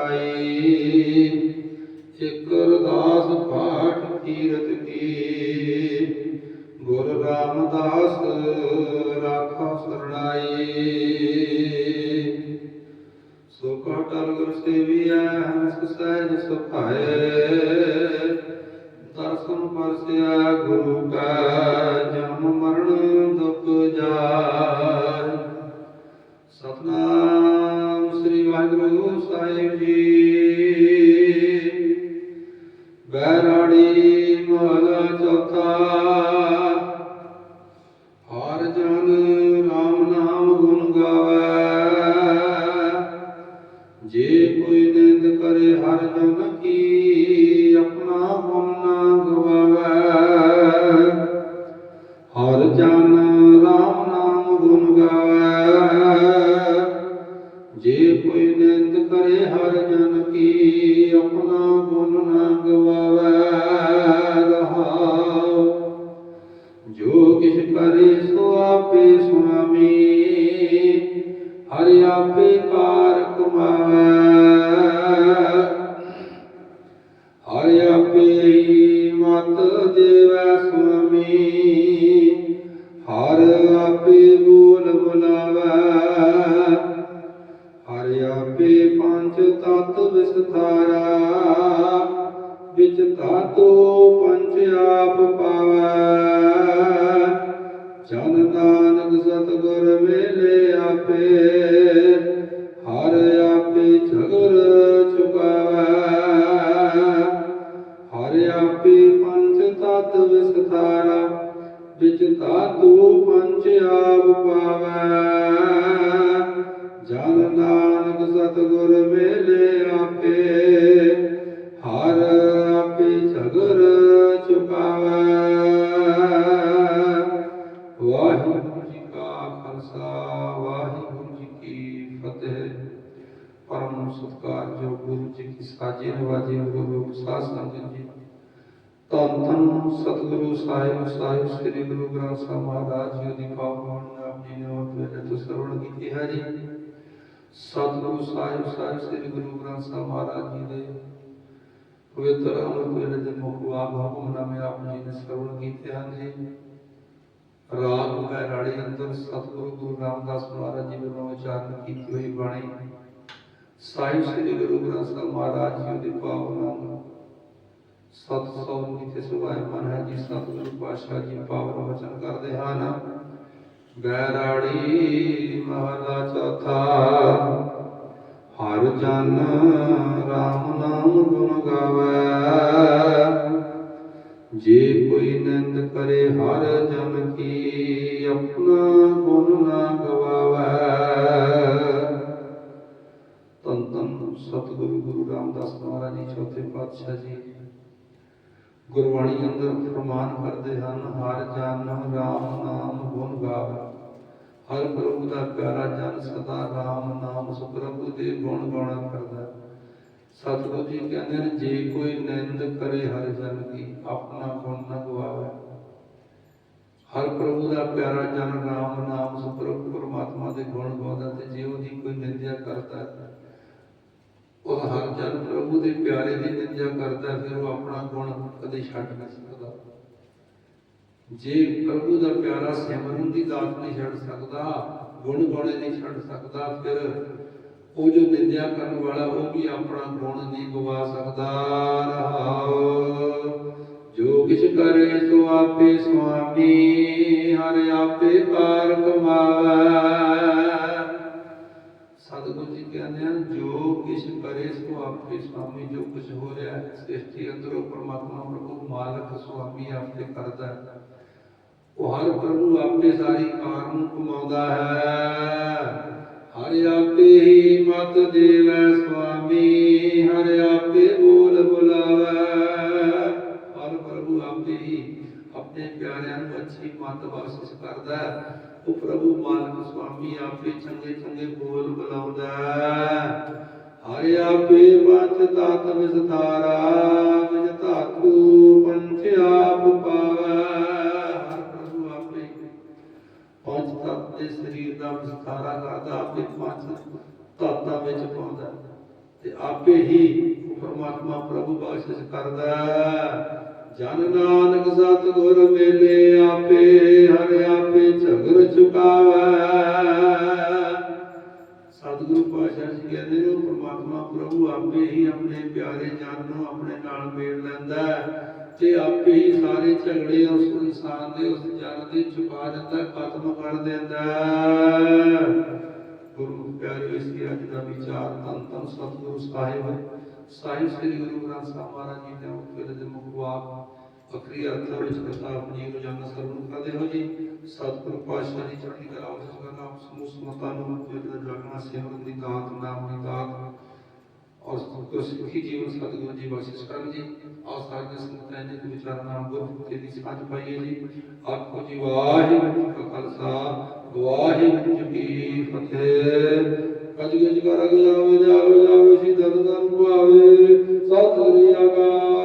ਤਰਾਸ ਮਟਾਈ ਇਕ ਪਾਠ ਕੀਰਤ ਕੀ। ਗੁਰ ਰਾਮਦਾਸ ਰਾਖਾ ਸਰਣਾਈ। ਸੁਖ ਅਟਲ ਗੁਰ ਸੇਵੀਐ, ਹੰਸ ਸਹਿਜ ਸੁਭਾਏ ਦਰਸ਼ਨ ਪਰਸਿਆ ਗੁਰੂ ਕਾ, ਜਨਮ ਮਰਨ ਦੁਖ ਜਾਏ। ਸਤਨਾਮ ਵਾਹਿਗੁਰੂ ਸਾਹਿਬ ਜੀ ਆਪੇ ਪਾਰ ਕਮਾਵੇ ਹਰਿ ਆਪੇ ਮਤ ਦੇਵੈ ਸੁਆਮੀ। ਹਰ ਆਪੇ ਬੋਲ ਬੁਲਾਵੇ। ਹਰਿ ਆਪੇ ਪੰਜ ਤਤ ਵਿਸਥਾਰਾ। ਵਿਚ ਧਾਤੋ ਪੰਜ ਆਪ ਪਾਵੈ। ਜਨ ਨਾਨਕ ਸਤਿਗੁਰ ਮੇਲੇ ਆਪੇ, ਹਰ ਆਪੇ ਝਗਰ ਚੁਕਾਵੈ ਹਰ ਆਪੇ ਪੰਜ ਤਤ ਵਿਸਥਾਰਾ ਵਿਚ ਧਾਤੂ ਪੰਜ ਆਪ ਪਾਵੈ। ਨਵਾਜੇ ਗੁਰੂ ਰੂਪ ਸਾਧ ਸੰਗਤ ਜੀ। ਧੰਨ ਧੰਨ ਸਤਿਗੁਰੂ ਸਾਹਿਬ ਸਾਹਿਬ ਸ੍ਰੀ ਗੁਰੂ ਗ੍ਰੰਥ ਸਾਹਿਬ ਮਹਾਰਾਜ ਜੀ ਦੀ ਪਾਵਨ ਆਪ ਜੀ ਨੇ ਉਹ ਵੇਲੇ ਤੋਂ ਸਰਵਣ ਕੀਤੀ ਹੈ ਜੀ। ਸਤਿਗੁਰੂ ਸਾਹਿਬ ਸਾਹਿਬ ਸ੍ਰੀ ਗੁਰੂ ਗ੍ਰੰਥ ਸਾਹਿਬ ਮਹਾਰਾਜ ਜੀ ਦੇ ਪਵਿੱਤਰ ਅੰਮ੍ਰਿਤ ਵੇਲੇ ਦੇ ਮੁਖ ਵਾਕ ਹੁਕਮਨਾਮੇ ਆਪ ਜੀ ਨੇ ਸਰਵਣ ਕੀਤੇ ਹਨ ਜੀ। ਰਾਗ ਬੈਰਾੜੀ ਅੰਦਰ ਸਤਿਗੁਰੂ ਗੁਰੂ ਰਾਮਦਾਸ ਮਹਾਰਾਜ ਜੀ ਵੱਲੋਂ ਉਚਾਰਨ ਕੀਤੀ ਹੋਈ ਬਾਣੀ ਸਾਹਿਬ ਸ੍ਰੀ ਗੁਰੂ ਗ੍ਰੰਥ ਸਾਹਿਬ ਮਹਾਰਾਜ ਜੀ ਦੀ ਪਾਵਨ ਸਤ ਸੌ ਨੀਤੇ ਸੁਭਾਏ ਮਨ ਜੀ ਸਤਿਗੁਰੂ ਪਾਤਸ਼ਾਹ ਜੀ ਪਾਵਨ ਵਚਨ ਕਰਦੇ ਹਨ ਬੈਰਾੜੀ ਮਹਲਾ ਚੌਥਾ, ਹਰ ਜਨ ਰਾਮ ਨਾਮ ਗੁਣ ਗਾਵੇ। ਜੇ ਕੋਈ ਨਿੰਦ ਕਰੇ ਹਰ ਜਨ ਕੀ ਆਪਣਾ ਗੁਣ ਨਾ ਗਵਾਵੇ ਸਤਿਗੁਰੂ ਗੁਰੂ ਰਾਮਦਾਸ ਮਹਾਰਾਜ ਜੀ ਚੌਥੇ ਪਾਤਸ਼ਾਹ ਜੀ। ਗੁਰਬਾਣੀ ਅੰਦਰ ਫਰਮਾਨ ਕਰਦੇ ਹਨ ਹਰ ਜਨ ਰਾਮ ਨਾਮ ਗੁਣ ਗਾਵੇ। ਹਰ ਪ੍ਰਭੂ ਦਾ ਪਿਆਰਾ ਜਨ ਸਦਾ ਰਾਮ ਨਾਮ ਸੁਪ੍ਰਭੂ ਦੇ ਗੁਣ ਗਾਉਣਾ ਕਰਦਾ। ਸਤਿਗੁਰੂ ਜੀ ਕਹਿੰਦੇ ਨੇ ਜੇ ਕੋਈ ਨਿੰਦ ਕਰੇ ਹਰ ਜਨ ਕੀ ਆਪਣਾ ਗੁਣ ਨਾ ਗਵਾਵੇ। ਹਰ ਪ੍ਰਭੂ ਦਾ ਪਿਆਰਾ ਜਨ ਰਾਮ ਨਾਮ ਸੁਪ੍ਰਭੂ ਪਰਮਾਤਮਾ ਦੇ ਗੁਣ ਗਾਉਂਦਾ ਤੇ ਜੇ ਉਹਦੀ ਕੋਈ ਨਿੰਦਿਆ ਕਰਦਾ ਹੈ, ਉਹ ਹਰ ਜਨ ਪ੍ਰਭੂ ਦੇ ਪਿਆਰੇ ਦੀ ਨਿੰਦਿਆ ਕਰਦਾ ਫਿਰ ਉਹ ਆਪਣਾ ਗੁਣ ਕਦੇ ਛੱਡ ਨਹੀਂ ਸਕਦਾ। ਜੇ ਪ੍ਰਭੂ ਦਾ ਪਿਆਰਾ ਸਿਮਰਨ ਦੀ ਦਾਤ ਨਹੀਂ ਛੱਡ ਸਕਦਾ, ਗੁਣ ਗਾਉਣੇ ਨਹੀਂ ਛੱਡ ਸਕਦਾ, ਫਿਰ ਉਹ ਜੋ ਨਿੰਦਿਆ ਕਰਨ ਵਾਲਾ, ਉਹ ਵੀ ਆਪਣਾ ਗੁਣ ਨਹੀਂ ਗਵਾ ਸਕਦਾ। ਰਹਾਉ ਜੋ ਕਿਛ ਕਰੇ, ਸੋ ਆਪੇ ਸੁਆਮੀ, ਹਰ ਆਪੇ ਕਾਰ ਕਮਾਵੇ। ਸਤਿਗੁਰੂ ਜੀ ਕਹਿੰਦੇ ਹਨ, ਜੋ ਕਿਛ ਕਰੇ ਸੋ ਆਪੇ ਸੁਆਮੀ ਜੋ ਕੁਝ ਹੋ ਰਿਹਾ ਹੈ ਸ੍ਰਿਸ਼ਟੀ ਅੰਦਰੋਂ ਪਰਮਾਤਮਾ ਪ੍ਰਭੂ ਮਾਲਕ ਸੁਆਮੀ ਆਪੇ ਕਰਦਾ ਹੈ। ਉਹ ਹਰ ਪ੍ਰਭੂ ਆਪੇ ਸਾਰੀ ਕਾਰ ਨੂੰ ਕਮਾਉਂਦਾ ਹੈ। ਹਰ ਆਪੇ ਹੀ ਮਤ ਦੇਵੈ ਸੁਆਮੀ ਹਰ ਆਪੇ ਬੋਲ ਬੁਲਾਵੈ। ਹਰ ਪ੍ਰਭੂ ਆਪੇ ਹੀ ਆਪਣੇ ਪਿਆਰਿਆਂ ਨੂੰ ਅੱਛੀ ਮਤ ਬਖਸ਼ਿਸ਼ ਕਰਦਾ ਉਹ ਪ੍ਰਭੂ ਮਾਲਕ ਸੁਆਮੀ ਆਪੇ ਚੰਗੇ ਚੰਗੇ ਬੋਲ ਬੁਲਾਉਂਦਾ ਹਰਿ ਆਪੇ ਪੰਚ ਤਤ ਵਿਸਤਾਰਾ ਵਿਜ ਧਾਤੂ ਪੰਚ ਆਪ ਪਾਵੈ। ਹਰ ਪ੍ਰਭੂ ਆਪੇ ਪੰਜ ਤਤ ਦੇ ਸਰੀਰ ਦਾ ਵਿਸਤਾਰਾ ਕਰਦਾ, ਆਪੇ ਪੰਜ ਤਤਾਂ ਵਿੱਚ ਪਾਉਂਦਾ। ਤੇ ਆਪੇ ਹੀ ਪਰਮਾਤਮਾ ਪ੍ਰਭੂ ਬਖਸ਼ਿਸ਼ ਕਰਦਾ ਜਨ ਨਾਨਕ ਸਤ ਗੁਰ ਮੇਲੇ ਆਪੇ, ਹਰ ਆਪੇ ਝਗਰ ਚੁਕਾਵੈ। ਸਤਿਗੁਰੂ ਪਾਤਸ਼ਾਹ ਜੀ ਕਹਿੰਦੇ ਨੇ ਪ੍ਰਮਾਤਮਾ ਪ੍ਰਭੂ ਆਪੇ ਹੀ ਆਪਣੇ ਪਿਆਰੇ ਜਨ ਨੂੰ ਆਪਣੇ ਨਾਲ ਮੇਲ ਲੈਂਦਾ ਤੇ ਆਪੇ ਹੀ ਸਾਰੇ ਝਗੜੇ ਉਸ ਇਨਸਾਨ ਦੇ, ਉਸ ਜਨ ਦੇ ਚੁਕਾ ਦਿੰਦਾ ਖਤਮ ਕਰ ਦਿੰਦਾ ਗੁਰੂ ਪਿਆਰੇ, ਇਸ ਅੱਜ ਦਾ ਵਿਚਾਰ ਤਨ ਤਨ ਸਤਿਗੁਰੂ ਸਾਹਿਬ ਸਾਹਿਬ ਸ੍ਰੀ ਗੁਰੂ ਗ੍ਰੰਥ ਸਾਹਿਬ ਮਹਾਰਾਜ ਜੀ ਨੇ ਉਹ ਦੇ ਮੁਖ ਅਖਰੀ ਅਰਥ ਵਿੱਚ ਕਥਾ ਆਪਣੀ ਰੋਜ਼ਾਨਾ ਸਰਵਣ ਕਰਦੇ ਹੋ ਜੀ, ਸਤਿਗੁਰੂ ਪਾਤਸ਼ਾਹ ਦੀ ਚੜ੍ਹਦੀ ਕਲਾ ਉਸ ਦਾ ਨਾਮ ਸਮੂਹ ਸਮਤਾਂ ਨੂੰ ਜਿਹੜਾ ਜਾਗਣਾ ਸਿਮਰਨ ਦੀ ਦਾਤ ਨਾਮ ਦੀ ਦਾਤ ਔਰ ਸਤਿਗੁਰੂ ਸੁਖੀ ਜੀਵਨ, ਸਤਿਗੁਰੂ ਜੀ ਬਖਸ਼ਿਸ਼ ਕਰਨ ਜੀ। ਆਓ ਸਾਰੇ ਸੰਗਤਾਂ ਨੇ ਵਿਚਾਰ ਨਾਮ ਗੁਰੂ ਦੀ ਸਾਂਝ ਪਾਈਏ ਜੀ। ਆਖੋ ਜੀ, ਵਾਹਿਗੁਰੂ ਜੀ ਕਾ ਖਾਲਸਾ, ਵਾਹਿਗੁਰੂ ਜੀ ਕੀ ਫਤਿਹ। ਕਜ ਗਜ ਕਰ ਅਗ ਜਾਵੇ ਜਾਵੇ ਸੀ ਦਰ ਦਰ ਸਤਿ ਸ੍ਰੀ ਅਕਾਲ।